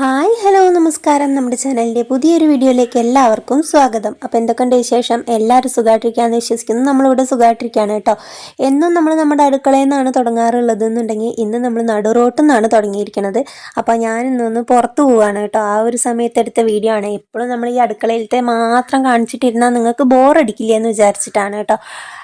Hi hello നമസ്കാരം. നമ്മുടെ ചാനലിന്റെ പുതിയൊരു വീഡിയോയിലേക്ക് എല്ലാവർക്കും സ്വാഗതം. അപ്പോൾ എന്തൊക്കെയുണ്ട് വിശേഷം? എല്ലാവരും സുഖമായിട്ടിരിക്കുകയെന്ന് വിശ്വസിക്കുന്നു. നമ്മളിവിടെ സുഖമായിട്ടിരിക്കുകയാണ് കേട്ടോ. എന്നും നമ്മൾ നമ്മുടെ അടുക്കളയിൽ നിന്നാണ് തുടങ്ങാറുള്ളത് എന്നുണ്ടെങ്കിൽ ഇന്ന് നമ്മൾ നടുറോട്ടിൽ നിന്നാണ് തുടങ്ങിയിരിക്കുന്നത്. അപ്പോൾ ഞാൻ ഇന്നൊന്ന് പുറത്ത് പോവുകയാണ് കേട്ടോ. ആ ഒരു സമയത്തെടുത്ത വീഡിയോ ആണ്. എപ്പോഴും നമ്മൾ ഈ അടുക്കളയിലത്തെ മാത്രം കാണിച്ചിട്ടിരുന്നാൽ നിങ്ങൾക്ക് ബോറടിക്കില്ല എന്ന് വിചാരിച്ചിട്ടാണ് കേട്ടോ.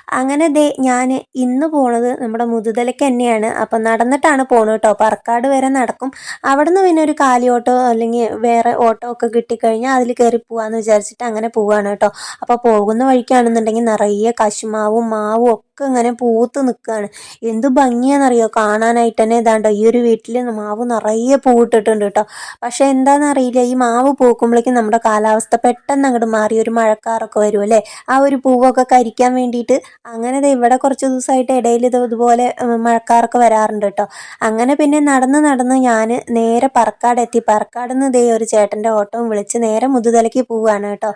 അങ്ങനെ ദേ ഞാൻ ഇന്ന് പോണത് നമ്മുടെ മുതുതലയ്ക്ക് തന്നെയാണ്. അപ്പം നടന്നിട്ടാണ് പോണത് കേട്ടോ. പറക്കാട് വരെ നടക്കും. അവിടെ നിന്ന് പിന്നെ ഒരു കാലി ഓട്ടോ അല്ലെങ്കിൽ വേറെ ഓട്ടോ ഒക്കെ കിട്ടിക്കഴിഞ്ഞാൽ അതിൽ കയറി പോവാന്ന് വിചാരിച്ചിട്ട് അങ്ങനെ പോവാണ് കേട്ടോ. അപ്പോൾ പോകുന്ന വഴിക്കാണെന്നുണ്ടെങ്കിൽ നിറയെ കശുമാവും മാവും ഒക്കെ ഇങ്ങനെ പൂത്ത് നിൽക്കുകയാണ് എന്ത് ഭംഗിയാണെന്നറിയോ? കാണാനായിട്ട് തന്നെ ഇതാണ്ടോ? ഈ ഒരു വീട്ടിൽ മാവ് നിറയെ പൂവിട്ടിട്ടുണ്ട് കേട്ടോ. പക്ഷേ എന്താണെന്നറിയില്ല. ഈ മാവ് പൂക്കുമ്പോഴേക്കും നമ്മുടെ കാലാവസ്ഥ പെട്ടെന്ന് അങ്ങോട്ട് മാറി. ഒരു മഴക്കാറൊക്കെ വരും അല്ലേ? ആ ഒരു പൂവൊക്കെ കരിക്കാൻ വേണ്ടിയിട്ട് അങ്ങനെ ഇവിടെ കുറച്ച് ദിവസമായിട്ട് ഇടയിൽ ഇത് ഇതുപോലെ മഴക്കാറൊക്കെ വരാറുണ്ട് കേട്ടോ. അങ്ങനെ പിന്നെ നടന്ന് നടന്ന് ഞാൻ നേരെ പറക്കാട് എത്തി. പറക്കാട് ദേ ഒരു ചേട്ടന്റെ ഓട്ടവും വിളിച്ച് നേരെ മുതുതലയ്ക്ക് പോവുകയാണ് കേട്ടോ.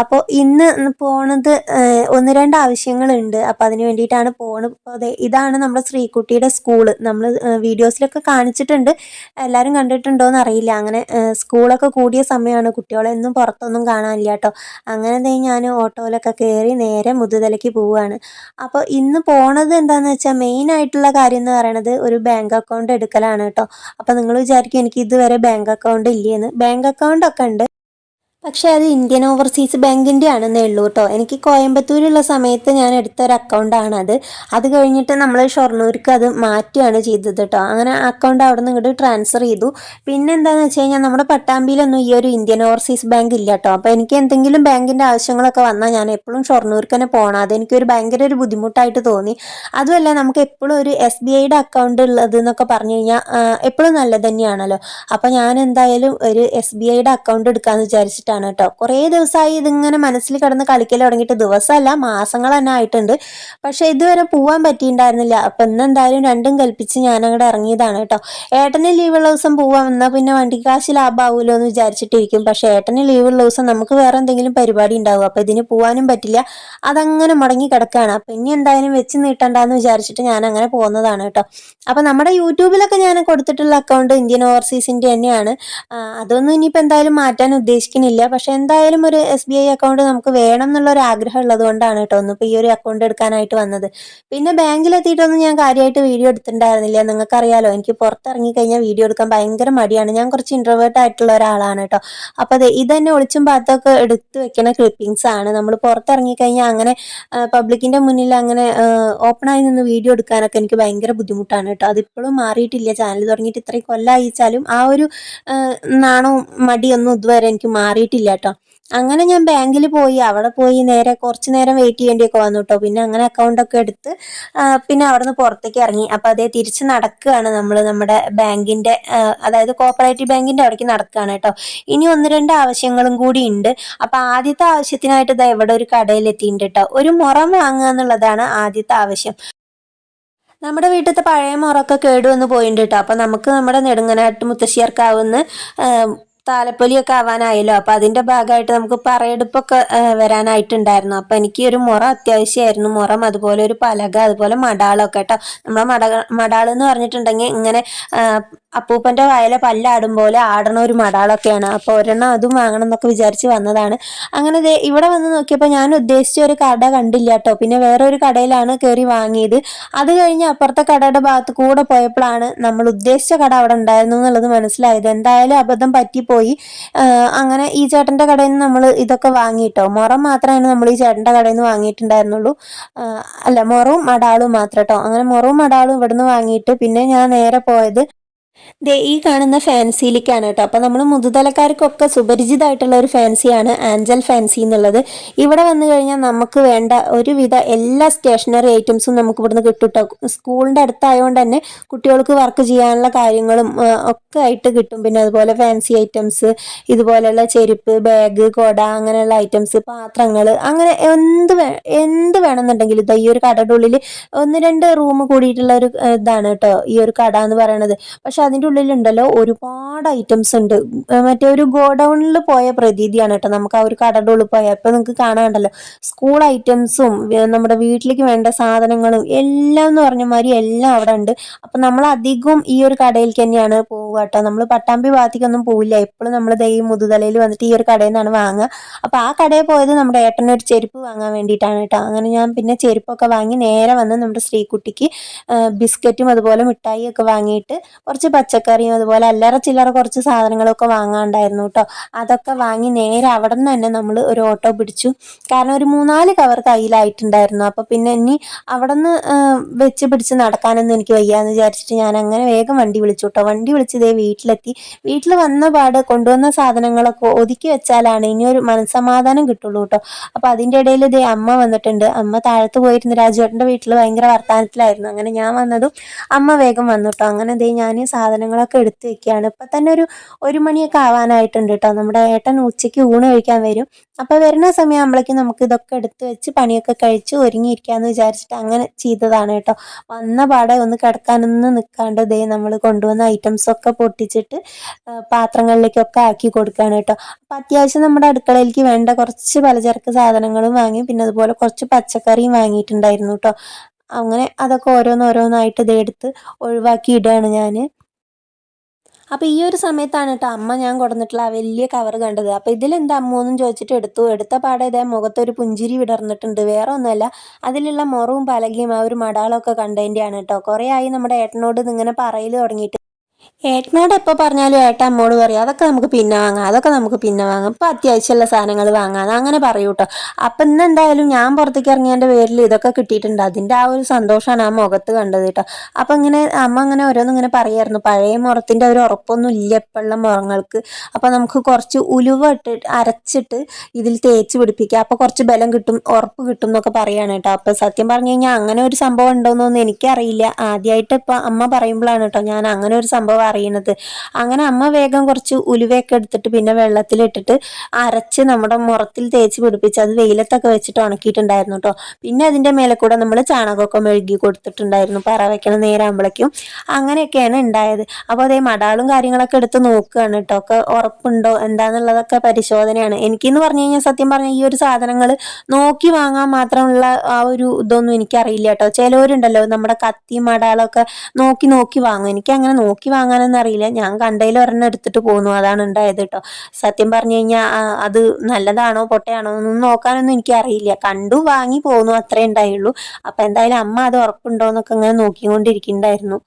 അപ്പോൾ ഇന്ന് പോണത് ഒന്ന് രണ്ട് ആവശ്യങ്ങളുണ്ട്. അപ്പോൾ അതിന് വേണ്ടിയിട്ടാണ് പോണത്. അതെ ഇതാണ് നമ്മുടെ ശ്രീകുട്ടിയുടെ സ്കൂൾ നമ്മൾ വീഡിയോസിലൊക്കെ കാണിച്ചിട്ടുണ്ട്. എല്ലാവരും കണ്ടിട്ടുണ്ടോ എന്ന് അറിയില്ല. അങ്ങനെ സ്കൂളൊക്കെ കൂടിയ സമയമാണ് കുട്ടികളെന്നും പുറത്തൊന്നും കാണാനില്ല കേട്ടോ. അങ്ങനെ ഞാൻ ഓട്ടോയിലൊക്കെ കയറി നേരെ മുതുതലയ്ക്ക് പോവുകയാണ് അപ്പോൾ ഇന്ന് പോണത് എന്താണെന്ന് വെച്ചാൽ മെയിൻ ആയിട്ടുള്ള കാര്യം എന്ന് പറയണത് ഒരു ബാങ്ക് അക്കൗണ്ട് എടുക്കലാണ് കേട്ടോ. അപ്പോൾ നിങ്ങൾ വിചാരിക്കും എനിക്ക് ഇതുവരെ ബാങ്ക് അക്കൗണ്ട് ഇല്ലേന്ന്. ബാങ്ക് അക്കൗണ്ട് ഒക്കെ ഉണ്ട്. പക്ഷേ അത് ഇന്ത്യൻ ഓവർസീസ് ബാങ്കിന്റെ ആണെന്നേ ഉള്ളൂ കേട്ടോ എനിക്ക് കോയമ്പത്തൂരുള്ള സമയത്ത് ഞാൻ എടുത്തൊരു അക്കൗണ്ടാണ് അത്. അത് കഴിഞ്ഞിട്ട് നമ്മൾ ഷൊർണൂർക്ക് അത് മാറ്റുകയാണ് ചെയ്തത് കേട്ടോ അങ്ങനെ അക്കൗണ്ട് അവിടെ നിന്ന് ഇങ്ങോട്ട് ട്രാൻസ്ഫർ ചെയ്തു. പിന്നെ എന്താണെന്ന് വെച്ച് കഴിഞ്ഞാൽ നമ്മുടെ പട്ടാമ്പിയിലൊന്നും ഈ ഒരു ഇന്ത്യൻ ഓവർസീസ് ബാങ്ക് ഇല്ല കേട്ടോ അപ്പോൾ എനിക്ക് എന്തെങ്കിലും ബാങ്കിന്റെ ആവശ്യങ്ങളൊക്കെ വന്നാൽ ഞാൻ എപ്പോഴും ഷൊർണൂർക്ക് തന്നെ പോകണം അതെനിക്കൊരു ഭയങ്കര ഒരു ബുദ്ധിമുട്ടായിട്ട് തോന്നി. അതുമല്ല നമുക്ക് എപ്പോഴും ഒരു എസ് ബി ഐയുടെ അക്കൗണ്ട് ഉള്ളത് എന്നൊക്കെ പറഞ്ഞു കഴിഞ്ഞാൽ എപ്പോഴും നല്ലത് തന്നെയാണല്ലോ. അപ്പോൾ ഞാൻ എന്തായാലും ഒരു എസ് ബി ഐയുടെ അക്കൗണ്ട് എടുക്കാമെന്ന് വിചാരിച്ചിട്ട് വേണ്ടിയിട്ടാണ് കേട്ടോ. കുറേ ദിവസമായി ഇതിങ്ങനെ മനസ്സിൽ കിടന്ന് കളിക്കൽ തുടങ്ങിയിട്ട് ദിവസമല്ല മാസങ്ങൾ തന്നെ ആയിട്ടുണ്ട്. പക്ഷേ ഇതുവരെ പോകാൻ പറ്റിയിട്ടുണ്ടായിരുന്നില്ല. അപ്പം ഇന്നെന്തായാലും രണ്ടും കൽപ്പിച്ച് ഞാൻ അങ്ങോട്ട് ഇറങ്ങിയതാണ് കേട്ടോ. ഏട്ടന് ലീവുള്ള ദിവസം പോവാം. എന്നാൽ പിന്നെ വണ്ടി കാശ് ലാഭമാവുമല്ലോ എന്ന് വിചാരിച്ചിട്ടിരിക്കും. പക്ഷേ ഏട്ടന് ലീവുള്ള ദിവസം നമുക്ക് വേറെ എന്തെങ്കിലും പരിപാടി ഉണ്ടാവും. അപ്പോൾ ഇതിന് പോകാനും പറ്റില്ല. അതങ്ങനെ മുടങ്ങി കിടക്കുകയാണ് അപ്പം ഇനി എന്തായാലും വെച്ച് നീട്ടണ്ടെന്ന് വിചാരിച്ചിട്ട് ഞാൻ അങ്ങനെ പോകുന്നതാണ് കേട്ടോ. അപ്പം നമ്മുടെ യൂട്യൂബിലൊക്കെ ഞാൻ കൊടുത്തിട്ടുള്ള അക്കൗണ്ട് ഇന്ത്യൻ ഓവർസീസിന്റെ തന്നെയാണ്. അതൊന്നും ഇനിയിപ്പോൾ എന്തായാലും മാറ്റാൻ ഉദ്ദേശിക്കുന്നില്ല. പക്ഷെ എന്തായാലും ഒരു എസ് ബി ഐ അക്കൗണ്ട് നമുക്ക് വേണം എന്നുള്ള ഒരു ആഗ്രഹം ഉള്ളത് കൊണ്ടാണ് കേട്ടോ ഒന്നിപ്പോൾ ഈ ഒരു അക്കൗണ്ട് എടുക്കാനായിട്ട് വന്നത്. പിന്നെ ബാങ്കിലെത്തിയിട്ടൊന്നും ഞാൻ കാര്യമായിട്ട് വീഡിയോ എടുത്തിട്ടുണ്ടായിരുന്നില്ല. നിങ്ങൾക്കറിയാലോ എനിക്ക് പുറത്തിറങ്ങി കഴിഞ്ഞാൽ വീഡിയോ എടുക്കാൻ ഭയങ്കര മടിയാണ്. ഞാൻ കുറച്ച് ഇൻട്രോവേർട്ട് ആയിട്ടുള്ള ഒരാളാണ് കേട്ടോ. അപ്പോൾ അതെ ഇതന്നെ ഒളിച്ചും പാത്തൊക്കെ എടുത്തു വെക്കുന്ന ക്ലിപ്പിങ്സ് ആണ്. നമ്മൾ പുറത്തിറങ്ങി കഴിഞ്ഞാൽ അങ്ങനെ പബ്ലിക്കിന്റെ മുന്നിൽ അങ്ങനെ ഓപ്പണായി നിന്ന് വീഡിയോ എടുക്കാനൊക്കെ എനിക്ക് ഭയങ്കര ബുദ്ധിമുട്ടാണ് കേട്ടോ. അതിപ്പോഴും മാറിയിട്ടില്ല. ചാനൽ തുടങ്ങിയിട്ട് ഇത്രയും കൊല്ലം അയച്ചാലും ആ ഒരു നാണവും മടിയൊന്നും ഇതുവരെ എനിക്ക് മാറിയിട്ടില്ല. പറ്റിയില്ല കേട്ടോ അങ്ങനെ ഞാൻ ബാങ്കിൽ പോയി. അവിടെ പോയി നേരെ കുറച്ച് നേരം വെയിറ്റ് ചെയ്യേണ്ടിയൊക്കെ വന്നു കേട്ടോ പിന്നെ അങ്ങനെ അക്കൗണ്ടൊക്കെ എടുത്ത് പിന്നെ അവിടെ നിന്ന് പുറത്തേക്ക് ഇറങ്ങി. അപ്പം അതേ തിരിച്ച് നടക്കുകയാണ് നമ്മൾ നമ്മുടെ ബാങ്കിന്റെ അതായത് കോപ്പറേറ്റീവ് ബാങ്കിന്റെ അവിടേക്ക് നടക്കുകയാണ് കേട്ടോ. ഇനി ഒന്ന് രണ്ട് ആവശ്യങ്ങളും കൂടി ഉണ്ട്. അപ്പം ആദ്യത്തെ ആവശ്യത്തിനായിട്ട് ഇതാ ഇവിടെ ഒരു കടയിൽ എത്തിയിട്ടുണ്ട് കേട്ടോ. ഒരു മുറം വാങ്ങുക എന്നുള്ളതാണ് ആദ്യത്തെ ആവശ്യം. നമ്മുടെ വീട്ടിലത്തെ പഴയ മുറൊക്കെ കേടുവന്ന് പോയിട്ടുണ്ട് കേട്ടോ. അപ്പം നമുക്ക് നമ്മുടെ നെടുങ്ങനാട്ട് മുത്തശ്ശിയർക്കാവുന്ന താലപ്പൊലിയൊക്കെ ആവാനായല്ലോ. അപ്പം അതിന്റെ ഭാഗമായിട്ട് നമുക്ക് പറയെടുപ്പൊക്കെ വരാനായിട്ടുണ്ടായിരുന്നു. അപ്പം എനിക്ക് ഒരു മുറ അത്യാവശ്യമായിരുന്നു. മുറം അതുപോലെ ഒരു പലക അതുപോലെ മടാളൊക്കെ കേട്ടോ. നമ്മളെ മട മടാൾ എന്ന് പറഞ്ഞിട്ടുണ്ടെങ്കിൽ ഇങ്ങനെ അപ്പൂപ്പന്റെ വയലെ പല്ലാടും പോലെ ആടണ ഒരു മടാളൊക്കെയാണ്. അപ്പോൾ ഒരെണ്ണം അതും വാങ്ങണം എന്നൊക്കെ വിചാരിച്ച് വന്നതാണ്. അങ്ങനെ ഇവിടെ വന്ന് നോക്കിയപ്പോൾ ഞാൻ ഉദ്ദേശിച്ച ഒരു കട കണ്ടില്ല കേട്ടോ. പിന്നെ വേറെ ഒരു കടയിലാണ് കയറി വാങ്ങിയത്. അത് കഴിഞ്ഞ് അപ്പുറത്തെ കടയുടെ ഭാഗത്ത് കൂടെ പോയപ്പോഴാണ് നമ്മൾ ഉദ്ദേശിച്ച കട അവിടെ ഉണ്ടായിരുന്നു എന്നുള്ളത് മനസ്സിലായത്. എന്തായാലും അബദ്ധം പറ്റിപ്പോയി അങ്ങനെ ഈ ചേട്ടന്റെ കടയിൽ നിന്ന് നമ്മൾ ഇതൊക്കെ വാങ്ങിയിട്ടോ? മുറം മാത്രമാണ് നമ്മൾ ഈ ചേട്ടന്റെ കടയിൽ നിന്ന് വാങ്ങിയിട്ടുണ്ടായിരുന്നുള്ളൂ അല്ല മുറവും അടാളും മാത്രം കേട്ടോ അങ്ങനെ മുറവും അടാളും ഇവിടുന്ന് വാങ്ങിയിട്ട് പിന്നെ ഞാൻ നേരെ പോയത് ദേ ഈ കാണുന്ന ഫാൻസിയിലേക്കാണ് കേട്ടോ. അപ്പോൾ നമ്മൾ മുതുതലക്കാർക്കൊക്കെ സുപരിചിതമായിട്ടുള്ള ഒരു ഫാൻസിയാണ് ആഞ്ചൽ ഫാൻസി എന്നുള്ളത്. ഇവിടെ വന്നു കഴിഞ്ഞാൽ നമുക്ക് വേണ്ട ഒരുവിധ എല്ലാ സ്റ്റേഷനറി ഐറ്റംസും നമുക്ക് ഇവിടുന്ന് കിട്ടും കേട്ടോ. സ്കൂളിന്റെ അടുത്തായതുകൊണ്ട് തന്നെ കുട്ടികൾക്ക് വർക്ക് ചെയ്യാനുള്ള കാര്യങ്ങളും ഒക്കെ ആയിട്ട് കിട്ടും. പിന്നെ അതുപോലെ ഫാൻസി ഐറ്റംസ് ഇതുപോലെയുള്ള ചെരുപ്പ് ബാഗ് കൊട അങ്ങനെയുള്ള ഐറ്റംസ് പാത്രങ്ങൾ അങ്ങനെ എന്ത് എന്ത് വേണമെന്നുണ്ടെങ്കിലും ഇതാ ഈ ഒരു കടയുടെ ഉള്ളിൽ ഒന്ന് രണ്ട് റൂം കൂടിയിട്ടുള്ള ഒരു ഇതാണ് കേട്ടോ. ഈ ഒരു കട എന്ന് പറയുന്നത് പക്ഷെ അതിന്റെ ഉള്ളിലുണ്ടല്ലോ ഒരുപാട് ഐറ്റംസ് ഉണ്ട്. മറ്റേ ഒരു ഗോഡൗണിൽ പോയ പ്രതീതിയാണ് കേട്ടോ. നമുക്ക് ആ ഒരു കടയുടെ ഉള്ളിൽ പോയാൽ ഇപ്പം നിങ്ങൾക്ക് കാണാണ്ടല്ലോ സ്കൂൾ ഐറ്റംസും നമ്മുടെ വീട്ടിലേക്ക് വേണ്ട സാധനങ്ങളും എല്ലാം എന്ന് പറഞ്ഞ മാതിരി എല്ലാം അവിടെ ഉണ്ട്. അപ്പം നമ്മൾ അധികം ഈ ഒരു കടയിലേക്ക് തന്നെയാണ് പോവുക കേട്ടോ. നമ്മൾ പട്ടാമ്പി ഭാഗത്തേക്കൊന്നും പോവില്ല. എപ്പോഴും നമ്മൾ ദൈ മുതുതലയിൽ വന്നിട്ട് ഈ ഒരു കടയിൽ നിന്നാണ് വാങ്ങുക. അപ്പോൾ ആ കടയിൽ പോയത് നമ്മുടെ ഏട്ടനൊരു ചെരുപ്പ് വാങ്ങാൻ വേണ്ടിയിട്ടാണ് കേട്ടോ. അങ്ങനെ ഞാൻ പിന്നെ ചെരുപ്പൊക്കെ വാങ്ങി നേരെ വന്ന് നമ്മുടെ ശ്രീകുട്ടിക്ക് ബിസ്ക്കറ്റും അതുപോലെ മിഠായി ഒക്കെ വാങ്ങിയിട്ട് കുറച്ച് പച്ചക്കറിയും അതുപോലെ അല്ലറ ചില്ലറ കുറച്ച് സാധനങ്ങളൊക്കെ വാങ്ങാണ്ടായിരുന്നു കേട്ടോ. അതൊക്കെ വാങ്ങി നേരെ അവിടെ നിന്ന് തന്നെ നമ്മൾ ഒരു ഓട്ടോ പിടിച്ചു. കാരണം ഒരു മൂന്നാൽ കവർ കയ്യിലായിട്ടുണ്ടായിരുന്നു. അപ്പോൾ പിന്നെ ഇനി അവിടെ നിന്ന് വെച്ച് പിടിച്ച് നടക്കാനൊന്നും എനിക്ക് വയ്യാന്ന് വിചാരിച്ചിട്ട് ഞാൻ അങ്ങനെ വേഗം വണ്ടി വിളിച്ചു കേട്ടോ. വണ്ടി വിളിച്ച് ഇതേ വീട്ടിലെത്തി. വീട്ടിൽ വന്ന പാട് കൊണ്ടുവന്ന സാധനങ്ങളൊക്കെ ഒതുക്കി വെച്ചാലാണ് ഇനി ഒരു മനസ്സമാധാനം കിട്ടുള്ളൂ കേട്ടോ. അപ്പോൾ അതിന്റെ ഇടയിൽ ഇതേ അമ്മ വന്നിട്ടുണ്ട്. അമ്മ താഴത്ത് പോയിരുന്ന. രാജുവേട്ടന്റെ വീട്ടിൽ ഭയങ്കര വർത്തമാനത്തിലായിരുന്നു അങ്ങനെ ഞാൻ വന്നതും അമ്മ വേഗം വന്നു കേട്ടോ. അങ്ങനെ ഇതേ ഞാൻ സാധനങ്ങളൊക്കെ എടുത്തു വെക്കുകയാണ് ഇപ്പം തന്നെ ഒരു ഒരു മണിയൊക്കെ ആവാനായിട്ടുണ്ട് കേട്ടോ നമ്മുടെ ഏട്ടൻ ഉച്ചയ്ക്ക് ഊണ് കഴിക്കാൻ വരും. അപ്പോൾ വരുന്ന സമയമാകുമ്പോഴേക്കും നമുക്ക് ഇതൊക്കെ എടുത്ത് വെച്ച് പണിയൊക്കെ കഴിച്ച് ഒരുങ്ങിയിരിക്കാമെന്ന് വിചാരിച്ചിട്ട് അങ്ങനെ ചെയ്തതാണ് കേട്ടോ വന്ന പാടെ ഒന്ന് കിടക്കാനൊന്നും നിൽക്കാണ്ട് ദേ നമ്മൾ കൊണ്ടുവന്ന ഐറ്റംസ് ഒക്കെ പൊട്ടിച്ചിട്ട് പാത്രങ്ങളിലേക്കൊക്കെ ആക്കി കൊടുക്കുകയാണ് കേട്ടോ അപ്പം അത്യാവശ്യം നമ്മുടെ അടുക്കളയിലേക്ക് വേണ്ട കുറച്ച് പലചരക്ക് സാധനങ്ങളും വാങ്ങി പിന്നെ അതുപോലെ കുറച്ച് പച്ചക്കറിയും വാങ്ങിയിട്ടുണ്ടായിരുന്നു കേട്ടോ അങ്ങനെ അതൊക്കെ ഓരോന്നോരോന്നായിട്ട് ഇതെടുത്ത് ഒഴിവാക്കി ഇടുകയാണ് ഞാൻ അപ്പോൾ ഈ ഒരു സമയത്താണ് കേട്ടോ അമ്മ ഞാൻ കൊടുന്നിട്ടുള്ള ആ വലിയ കവർ കണ്ടത്. അപ്പോൾ ഇതിലെന്താ അമ്മൂന്നും ചോദിച്ചിട്ട് എടുത്തു. എടുത്ത പാടെ ഇതേ മുഖത്തൊരു പുഞ്ചിരി വിടർന്നിട്ടുണ്ട്. വേറെ ഒന്നുമല്ല അതിലുള്ള മുറവും പലകയും ആ ഒരു മടാളൊക്കെ കണ്ടതിന്റെയാണ് കേട്ടോ. കുറേ ആയി നമ്മുടെ ഏട്ടനോട് ഇതിങ്ങനെ പറയൽ തുടങ്ങിയിട്ട്. ഏട്ടനോട് എപ്പോൾ പറഞ്ഞാലും ഏട്ടൻ അമ്മോട് പറയും. അതൊക്കെ നമുക്ക് പിന്നെ വാങ്ങാം. അതൊക്കെ നമുക്ക് പിന്നെ വാങ്ങാം. ഇപ്പം അത്യാവശ്യമുള്ള സാധനങ്ങൾ വാങ്ങാം. അങ്ങനെ പറയൂ കേട്ടോ. അപ്പം ഇന്ന് എന്തായാലും ഞാൻ പുറത്തേക്ക് ഇറങ്ങിയതിന്റെ പേരിൽ ഇതൊക്കെ കിട്ടിയിട്ടുണ്ട്. അതിന്റെ ആ ഒരു സന്തോഷമാണ് ആ മുഖത്ത് കണ്ടത് കേട്ടോ. അപ്പം ഇങ്ങനെ അമ്മ അങ്ങനെ ഓരോന്നും ഇങ്ങനെ പറയായിരുന്നു. പഴയ മുറത്തിന്റെ ഒരു ഉറപ്പൊന്നും ഇല്ല ഇപ്പോഴുള്ള മുറങ്ങൾക്ക് അപ്പം നമുക്ക് കുറച്ച് ഉലുവ ഇട്ടിട്ട് അരച്ചിട്ട് ഇതിൽ തേച്ച് പിടിപ്പിക്കുക അപ്പോൾ കുറച്ച് ബലം കിട്ടും ഉറപ്പ് കിട്ടും എന്നൊക്കെ പറയുകയാണ് കേട്ടോ. അപ്പം സത്യം പറഞ്ഞു കഴിഞ്ഞാൽ അങ്ങനെ ഒരു സംഭവം ഉണ്ടോയെന്നൊന്നും എനിക്കറിയില്ല. ആദ്യമായിട്ട് ഇപ്പം അമ്മ പറയുമ്പോഴാണ് കേട്ടോ ഞാൻ അങ്ങനെ ഒരു സംഭവം അറിയുന്നത് അങ്ങനെ അമ്മ വേഗം കുറച്ച് ഉലുവയൊക്കെ എടുത്തിട്ട് പിന്നെ വെള്ളത്തിലിട്ടിട്ട് അരച്ച് നമ്മുടെ മുറത്തിൽ തേച്ച് പിടിപ്പിച്ച് അത് വെയിലത്തൊക്കെ വെച്ചിട്ട് ഉണക്കിയിട്ടുണ്ടായിരുന്നു കേട്ടോ പിന്നെ അതിന്റെ മേലെ കൂടെ നമ്മൾ ചാണകമൊക്കെ മെഴുകി കൊടുത്തിട്ടുണ്ടായിരുന്നു. പറ വയ്ക്കണ നേരാകുമ്പോഴേക്കും അങ്ങനെയൊക്കെയാണ് ഉണ്ടായത്. അപ്പോൾ അതേ മടാളും കാര്യങ്ങളൊക്കെ എടുത്ത് നോക്കുകയാണ് കേട്ടോ ഒക്കെ ഉറപ്പുണ്ടോ? എന്താണെന്നുള്ളതൊക്കെ പരിശോധനയാണ്. എനിക്കെന്ന് പറഞ്ഞു കഴിഞ്ഞാൽ സത്യം പറഞ്ഞാൽ ഈ ഒരു സാധനങ്ങൾ നോക്കി വാങ്ങാൻ മാത്രമുള്ള ആ ഒരു ഇതൊന്നും എനിക്കറിയില്ല കേട്ടോ ചിലവരുണ്ടല്ലോ നമ്മുടെ കത്തി മടാളൊക്കെ നോക്കി നോക്കി വാങ്ങും. എനിക്ക് അങ്ങനെ നോക്കി വാങ്ങാനൊന്നും അറിയില്ല. ഞാൻ കണ്ടതിൽ ഒരെണ്ണം എടുത്തിട്ട് പോന്നു. അതാണ് ഉണ്ടായത് കേട്ടോ സത്യം പറഞ്ഞു കഴിഞ്ഞാൽ അത് നല്ലതാണോ പൊട്ടയാണോ എന്നൊന്നും നോക്കാനൊന്നും എനിക്ക് അറിയില്ല കണ്ടു വാങ്ങി പോന്നു അത്രേ ഉണ്ടായുള്ളൂ. അപ്പം എന്തായാലും അമ്മ അത് ഉറപ്പുണ്ടോ എന്നൊക്കെ ഇങ്ങനെ നോക്കിക്കൊണ്ടിരിക്കുന്നുണ്ടായിരുന്നു.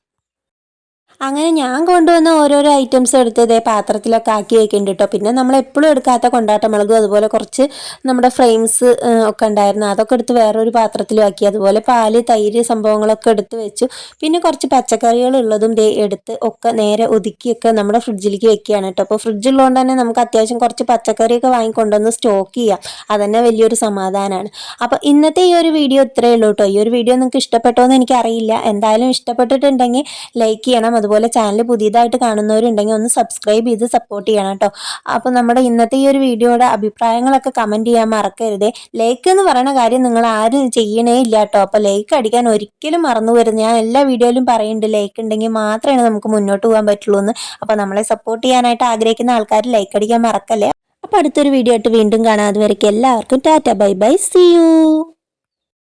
അങ്ങനെ ഞാൻ കൊണ്ടുവന്ന ഓരോരോ ഐറ്റംസ് എടുത്ത് ഇതേ പാത്രത്തിലൊക്കെ ആക്കി വെക്കുന്നുണ്ട് കേട്ടോ പിന്നെ നമ്മൾ എപ്പോഴും എടുക്കാത്ത കൊണ്ടാട്ട മുളകും അതുപോലെ കുറച്ച് നമ്മുടെ ഫ്രെയിംസ് ഒക്കെ ഉണ്ടായിരുന്നു. അതൊക്കെ എടുത്ത് വേറൊരു പാത്രത്തിലും ആക്കി. അതുപോലെ പാൽ തൈര് സംഭവങ്ങളൊക്കെ എടുത്ത് വെച്ചു. പിന്നെ കുറച്ച് പച്ചക്കറികൾ ഉള്ളതും ദേ എടുത്ത് ഒക്കെ നേരെ ഒതുക്കിയൊക്കെ നമ്മുടെ ഫ്രിഡ്ജിലേക്ക് വെക്കുകയാണ് കേട്ടോ അപ്പോൾ ഫ്രിഡ്ജുള്ളതുകൊണ്ട് തന്നെ നമുക്ക് അത്യാവശ്യം കുറച്ച് പച്ചക്കറിയൊക്കെ വാങ്ങിക്കൊണ്ടുവന്ന് സ്റ്റോക്ക് ചെയ്യാം. അതന്നെ വലിയൊരു സമാധാനമാണ് അപ്പോൾ ഇന്നത്തെ ഈ ഒരു വീഡിയോ ഇത്രയേ ഉള്ളൂ കേട്ടോ ഈ ഒരു വീഡിയോ നിങ്ങൾക്ക് ഇഷ്ടപ്പെട്ടോ എന്ന് എനിക്കറിയില്ല. എന്തായാലും ഇഷ്ടപ്പെട്ടിട്ടുണ്ടെങ്കിൽ ലൈക്ക് ചെയ്യണം. അതുപോലെ ചാനൽ പുതിയതായിട്ട് കാണുന്നവരുണ്ടെങ്കിൽ ഒന്ന് സബ്സ്ക്രൈബ് ചെയ്ത് സപ്പോർട്ട് ചെയ്യണം കേട്ടോ. അപ്പോൾ നമ്മുടെ ഇന്നത്തെ ഈ ഒരു വീഡിയോയുടെ അഭിപ്രായങ്ങളൊക്കെ കമന്റ് ചെയ്യാൻ മറക്കരുതേ. ലൈക്ക് എന്ന് പറയുന്ന കാര്യം നിങ്ങൾ ആരും ചെയ്യണേ ഇല്ല കേട്ടോ. അപ്പോൾ ലൈക്ക് അടിക്കാൻ ഒരിക്കലും മറന്നു വരുന്നത് ഞാൻ എല്ലാ വീഡിയോയിലും പറയുന്നുണ്ട് ലൈക്ക് ഉണ്ടെങ്കിൽ മാത്രമേ നമുക്ക് മുന്നോട്ട് പോകാൻ പറ്റുള്ളൂ എന്ന്. അപ്പോൾ നമ്മളെ സപ്പോർട്ട് ചെയ്യാനായിട്ട് ആഗ്രഹിക്കുന്ന ആൾക്കാർ ലൈക്ക് അടിക്കാൻ മറക്കല്ലേ. അപ്പോൾ അടുത്തൊരു വീഡിയോ ആയിട്ട് വീണ്ടും കാണാം. അതുവരെയ്ക്ക് എല്ലാവർക്കും tata. Bye bye. See you